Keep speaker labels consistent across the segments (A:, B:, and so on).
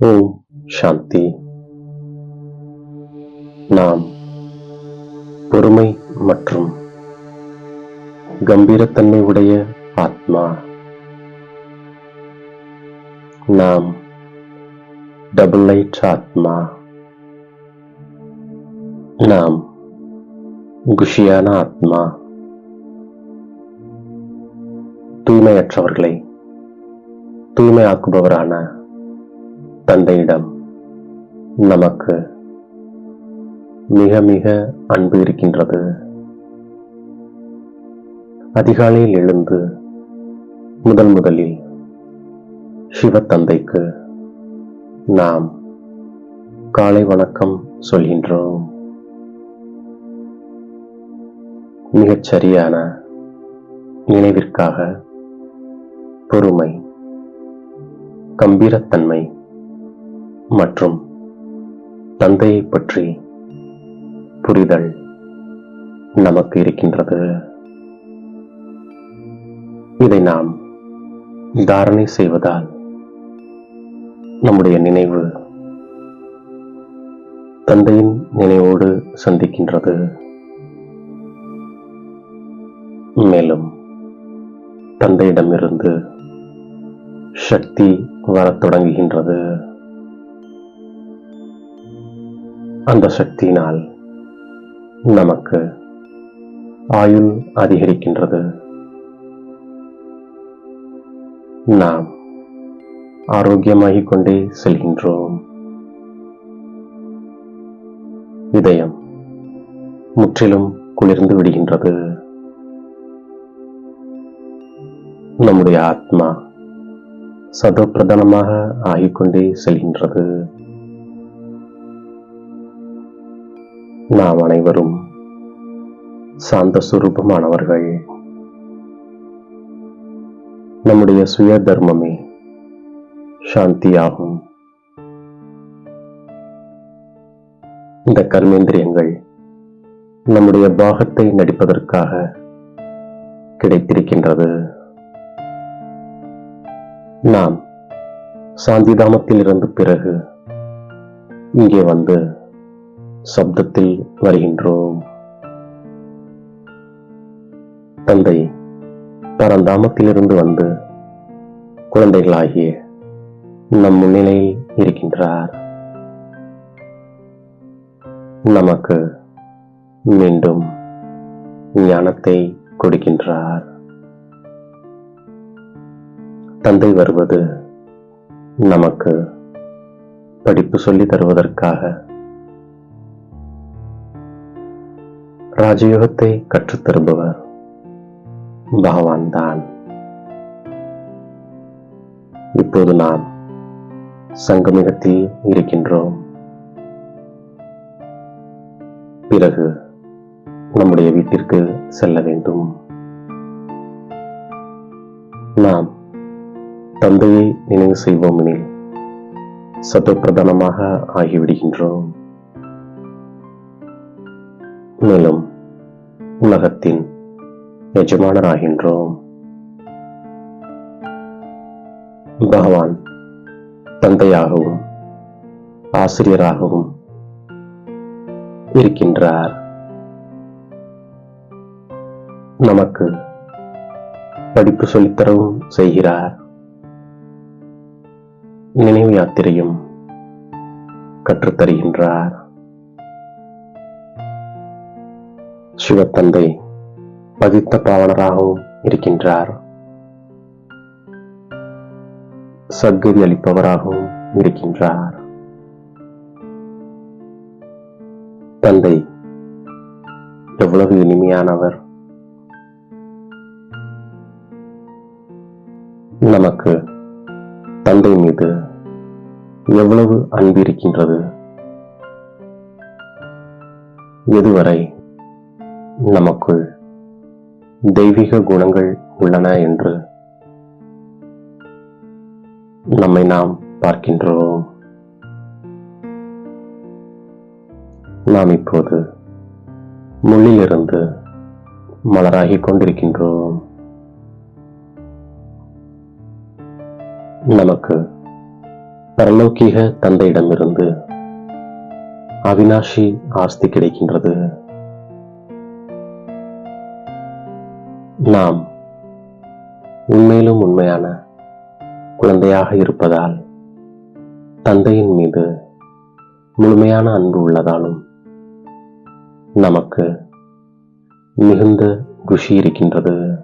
A: ஓம் சாந்தி நாம் பொறுமை மற்றும் கம்பீரத்தன்மை உடைய ஆத்மா நாம் டபுள் லைட் ஆத்மா நாம் குஷியான ஆத்மா தூய்மையற்றவர்களை தூய்மையாக்குபவரான தந்தையிடம் நமக்கு மிக மிக அன்பு இருக்கின்றது. அதிகாலையில் எழுந்து முதல் முதலில் சிவத்தந்தைக்கு நாம் காலை வணக்கம் சொல்கின்றோம். மிகச் சரியான நினைவிற்காக பொறுமை கம்பீரத்தன்மை மற்றும் தந்தையை பற்றி புரிதல் நமக்கு இருக்கின்றது. இதை நாம் தாரணை செய்வதால் நம்முடைய நினைவு தந்தையின் நினைவோடு சந்திக்கின்றது. மேலும் தந்தையிடமிருந்து சக்தி வரத் தொடங்குகின்றது. அந்த சக்தியினால் நமக்கு ஆயுள் அதிகரிக்கின்றது. நாம் ஆரோக்கியமாகிக் கொண்டே செல்கின்றோம். இதயம் முற்றிலும் குளிர்ந்து விடுகின்றது. நம்முடைய ஆத்மா சதப்பிரதானமாக ஆகிக்கொண்டே செல்கின்றது. நாம் அனைவரும் சாந்த சுரூபமானவர்கள். நம்முடைய சுய தர்மமே சாந்தியாகும். இந்த கர்மேந்திரியங்கள் நம்முடைய பாகத்தை நடிப்பதற்காக கிடைத்திருக்கின்றது. நாம் சாந்திதாமத்தில் இருந்து பிறகு இங்கே வந்து சப்தத்தில் வருகின்றோம். தந்தை பரந்தாமத்திலிருந்து வந்து குழந்தைகளாகிய நம் முன்னிலையில் இருக்கின்றார். நமக்கு மீண்டும் ஞானத்தை கொடுக்கின்றார். தந்தை வருவது நமக்கு படிப்பு சொல்லி தருவதற்காக ராஜயோகத்தை கற்றுத் தருபவர் பகவான் தான். இப்போது நாம் சங்கமிகத்தில் இருக்கின்றோம். பிறகு நம்முடைய வீட்டிற்கு செல்ல வேண்டும். நாம் தந்தையை நினைவு செய்வோம் எனில் சதப்பிரதானமாக ஆகிவிடுகின்றோம். மேலும் உலகத்தின் எஜமானராகின்றோம். பகவான் தந்தையாகவும் ஆசிரியராகவும் இருக்கின்றார். நமக்கு படிப்பு சொல்லித்தரவும் செய்கிறார். நினைவு யாத்திரையும் கற்றுத்தருகின்றார். சிவத்தந்தை பதித்த பாவனராகவும் இருக்கின்றார். சத்கதி அளிப்பவராகவும் இருக்கின்றார். தந்தை எவ்வளவு இனிமையானவர். நமக்கு தந்தை மீது எவ்வளவு அன்பு இருக்கின்றது. எதுவரை நமக்குள் தெய்வீக குணங்கள் உள்ளன என்று நம்மை நாம் பார்க்கின்றோம். நாம் இப்போது முள்ளிலிருந்து மலராகிக் கொண்டிருக்கின்றோம். நமக்கு பரலோக்கிக தந்தையிடமிருந்து அவினாஷி ஆஸ்தி கிடைக்கின்றது. நாம் உண்மையிலும் உண்மையான குழந்தையாக இருப்பதால் தந்தையின் மீது முழுமையான அன்பு உள்ளதாலும் நமக்கு மிகுந்த குஷி இருக்கின்றது.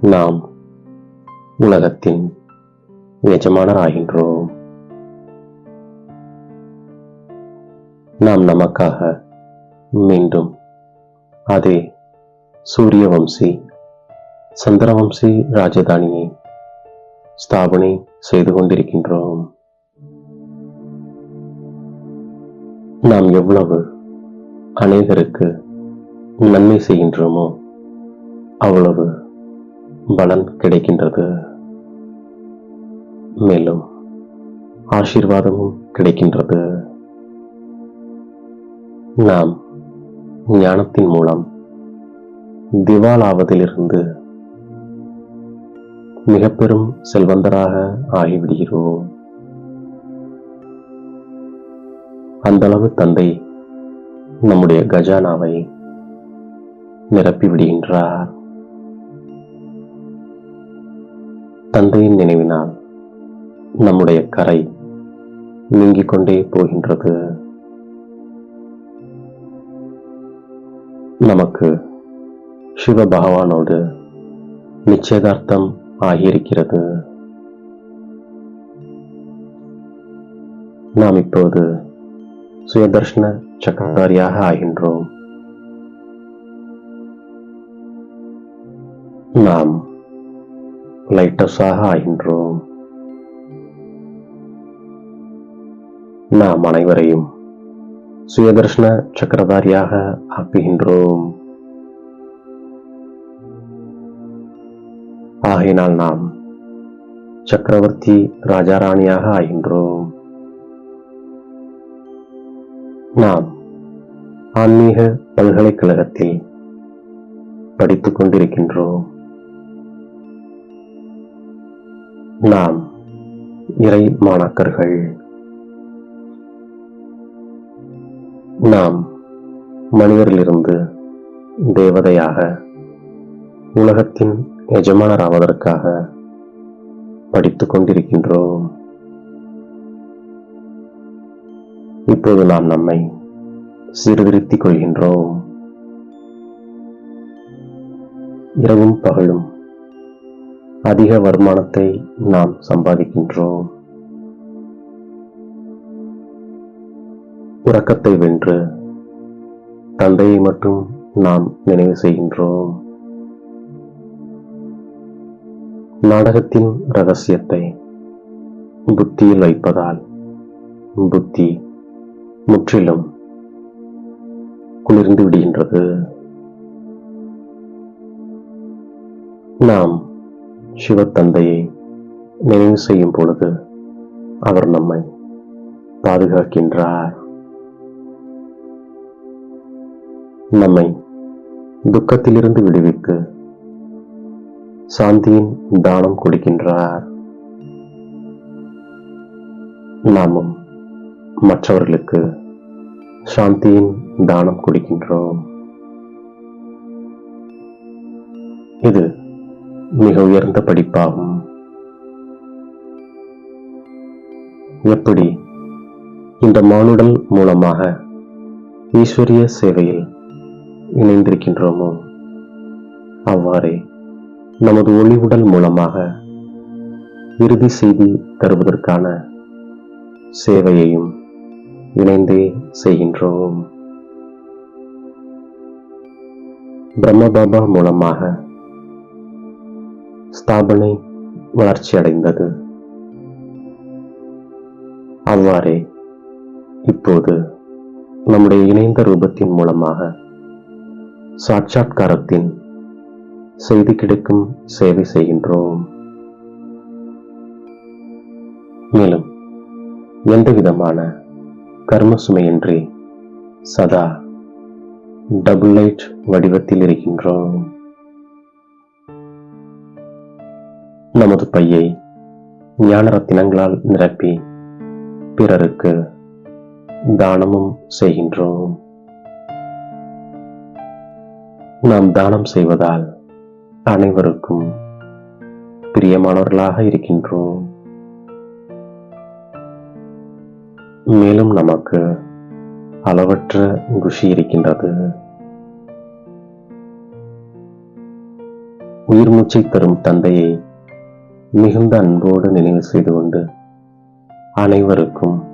A: நாம் உலகத்தின் எஜமானராகின்றோம். நாம் நமக்காக மீண்டும் அதே சூரியவம்சி சந்திரவம்சி ராஜதானியை ஸ்தாபனை செய்து கொண்டிருக்கின்றோம். நாம் எவ்வளவு அநேகருக்கு நன்மை செய்கின்றோமோ அவ்வளவு பலன் கிடைக்கின்றது. மேலும் ஆசீர்வாதமும் கிடைக்கின்றது. நாம் ஞானத்தின் மூலம் திவாலாவதிலிருந்து மிக பெரும் செல்வந்தராக ஆகிவிடுகிறோம். அந்தளவு தந்தை நம்முடைய கஜானாவை நிரப்பி விடுகின்றார். தந்தையின் நினைவினால் நம்முடைய கரை நீங்கிக் கொண்டே போகின்றது. நமக்கு சிவ பகவானோடு நிச்சயதார்த்தம் ஆகியிருக்கிறது. நாம் இப்போது சுயதர்ஷன சக்கரதாரியாக ஆகின்றோம். நாம் லைட்டஸாக ஆகின்றோம். நாம் அனைவரையும் சுயதர்ஷன சக்கரதாரியாக ஆக்குகின்றோம். ஆகையினால் நாம் சக்கரவர்த்தி ராஜாராணியாக ஆகின்றோம். நாம் ஆன்மீக பல்கலைக்கழகத்தில் படித்துக் கொண்டிருக்கின்றோம். நாம் இறை மாணாக்கர்கள் நாம் மனிதரிலிருந்து தேவதையாக உலகத்தின் எஜமானராவதற்காக படித்துக் கொண்டிருக்கின்றோம். இப்போது நாம் நம்மை சீர்திருத்திக் கொள்கின்றோம். இரவும் பகலும் அதிக வருமானத்தை நாம் சம்பாதிக்கின்றோம். உறக்கத்தை வென்று தந்தையை மட்டும் நாம் நினைவு செய்கின்றோம். நாடகத்தின் ரகசியத்தை புத்தியில் வைப்பதால் புத்தி முற்றிலும் குளிர்ந்து விடுகின்றது. நாம் சிவத்தந்தையை நினைவு செய்யும் பொழுது அவர் நம்மை பாதுகாக்கின்றார். நம்மை துக்கத்திலிருந்து விடுவித்து சாந்தியின் தானம் கொடுக்கின்றார். நாமும் மற்றவர்களுக்கு சாந்தியின் தானம் கொடுக்கின்றோம். இது மிக உயர்ந்த படிப்பாகும். எப்படி இந்த மானுடல் மூலமாக ஈஸ்வரிய சேவையில் இணைந்திருக்கின்றோமோ? அவ்வாறே நமது ஒளி உடல் மூலமாக இறுதி செய்தி தருவதற்கான சேவையையும் இணைந்தே செய்கின்றோம். பிரம்மபாபா மூலமாக ஸ்தாபனை வளர்ச்சி அடைந்தது. அவ்வாறே இப்போது நம்முடைய இணைந்த ரூபத்தின் மூலமாக சாட்சாத்காரத்தின் செய்தி கிடைக்கும் சேவை செய்கின்றோம். மேலும் எந்த விதமான கர்ம சுமையின்றி சதா டபுள் லைட் வடிவத்தில் இருக்கின்றோம். நமது பையை ஞான ரத்தினங்களால் நிரப்பி பிறருக்கு தானமும் செய்கின்றோம். நாம் தானம் செய்வதால் அனைவருக்கும் பிரியமானவர்களாக இருக்கின்றோம். மேலும் நமக்கு அளவற்ற குஷி இருக்கின்றது. உயிர் மூச்சை தரும் தந்தையை மிகுந்த அன்போடு நினைவு செய்து கொண்டு அனைவருக்கும்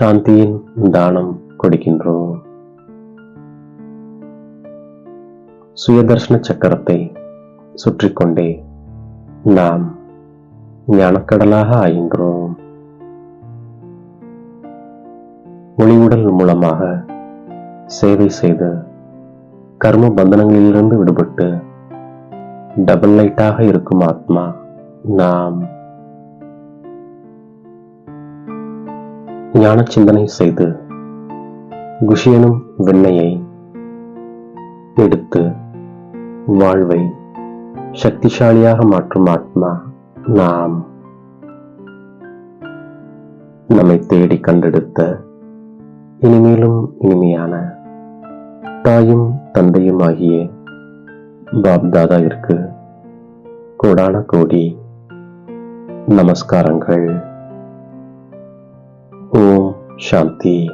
A: சாந்தியின் தானம் கொடுக்கின்றோம். சுயதர்ஷன சக்கரத்தை சுற்றிக்கொண்டே நாம் ஞானக்கடலாக ஆகின்றோம். ஒளிவுடல் மூலமாக சேவை செய்து கர்ம பந்தனங்களிலிருந்து விடுபட்டு டபுள் லைட்டாக இருக்கும் ஆத்மா நாம் ஞான சிந்தனை செய்து குஷியனும் வெண்ணையை எடுத்து வாழ்வை சக்திசாலியாக மாற்றும் ஆத்மா நாம். நம்மை தேடி கண்டெடுத்த இனிமேலும் இனிமையான தாயும் தந்தையும் ஆகிய பாப்தாதாவிற்கு கோடான கோடி நமஸ்காரங்கள். ஓம் சாந்தி.